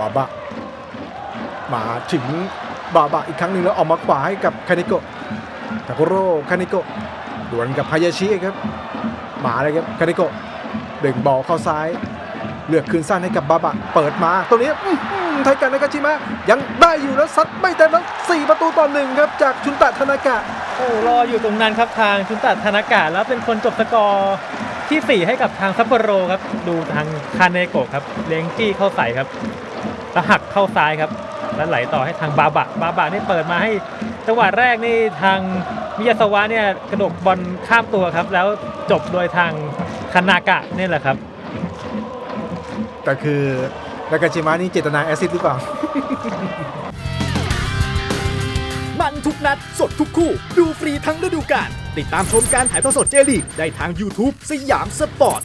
บาบะมาถึงบาบะอีกครั้งหนึ่งแล้วออกมาขวาให้กับคานิโกะทาโกโร่คานิโกะดวลกับพายาชิครับมาเลยครับคานิโกะเบ่งบอลเข้าซ้าย เลือกคืนสั้นให้กับบาบะเปิดมาตรงนี้ไทยกันนากาชิมะยังได้อยู่แล้วซัดไม่เต็มแล้วสี่ประตูต่อหนึ่งครับจากชุนตะธนากะโอ้รออยู่ตรงนั้นครับทางชุนตัดธนากะแล้วเป็นคนจบสกอร์ที่ 4 ให้กับทางซัปโปโรครับ ดูทางคาเนโกะครับเลงจี้เข้าใส่ครับ แล้วหักเข้าซ้ายครับ แล้วไหลต่อให้ทางบาบะบาบะนี่เปิดมาให้จังหวะแรกนี่ทางมิยาสวะเนี่ยกระดกบอลข้ามตัวครับ แล้วจบโดยทางคานากะนี่แหละครับก็คือนากาชิมะนี่เจตนาแอซิดหรือเปล่า มันทุกนัด สดทุกคู่ ดูฟรีทั้งฤดูกาลติดตามชมการถ่ายทอดสดเจลีกได้ทาง YouTube สยามสปอร์ต